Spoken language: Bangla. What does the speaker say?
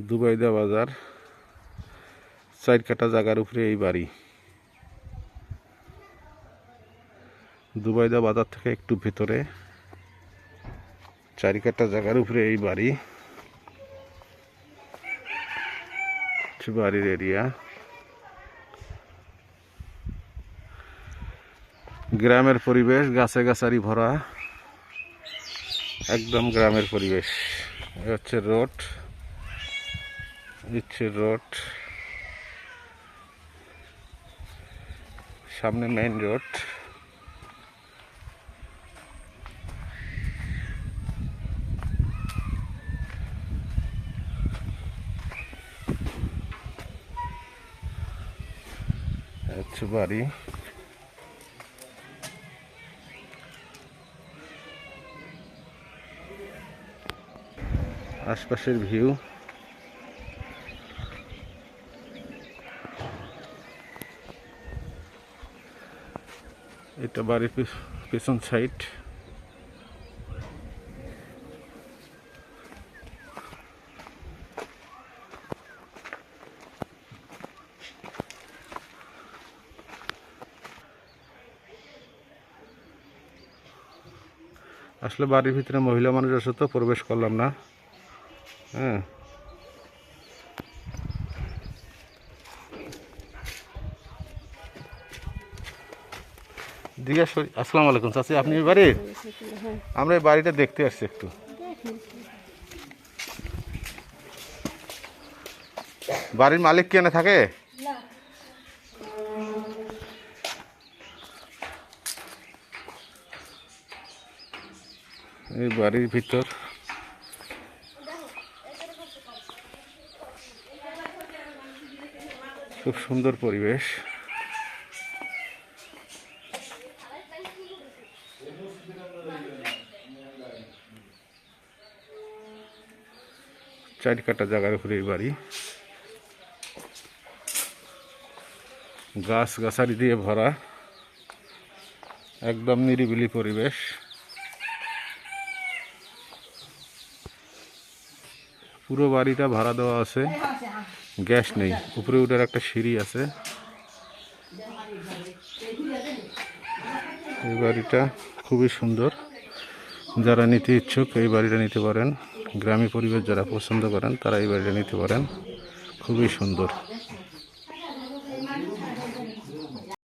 দুবাইদা বাজার, চার কাটা জায়গার উপরে এই বাড়ি। দুবাইদা বাজার থেকে একটু ভেতরে, চারি কাটা জায়গার উপরে এই বাড়ি। বাড়ির এরিয়া গ্রামের পরিবেশ, গাছে গাছারি ভরা। একদম গ্রামের পরিবেশ। হচ্ছে রোড। হচ্ছে রোড। সামনে মেইন রোড হচ্ছে বাড়ি। আশপাশের ভিউ এটা বাড়ির পিছ- পেছন সাইড আসলে বাড়ির ভিতরে মহিলা মানুষ আছে তো, প্রবেশ করলাম না। হ্যাঁ। জিজ্ঞাসা করি আসসালামু আলাইকুম, চাচি, আপনি বাড়ির? আমরা এই বাড়িটা দেখতে আসছি একটু। বাড়ির মালিক কেনে থাকে? এই বাড়ির ভিতর। খুব সুন্দর পরিবেশ। চার কাটা জায়গার উপরে বাড়ি। গাছ গাছালি দিয়ে ভরা, একদম নিরিবিলি পরিবেশ। পুরো বাড়িটা ভাড়া দেওয়া আছে, গ্যাস নেই, উপরে উঠার একটা সিঁড়ি আছে। এই বাড়িটা খুবই সুন্দর। যারা নিতে ইচ্ছুক এই বাড়িটা নিতে পারেন। গ্রামীণ পরিবেশ যারা পছন্দ করেন, তারা এই বাড়িটা নিতে পারেন। খুবই সুন্দর।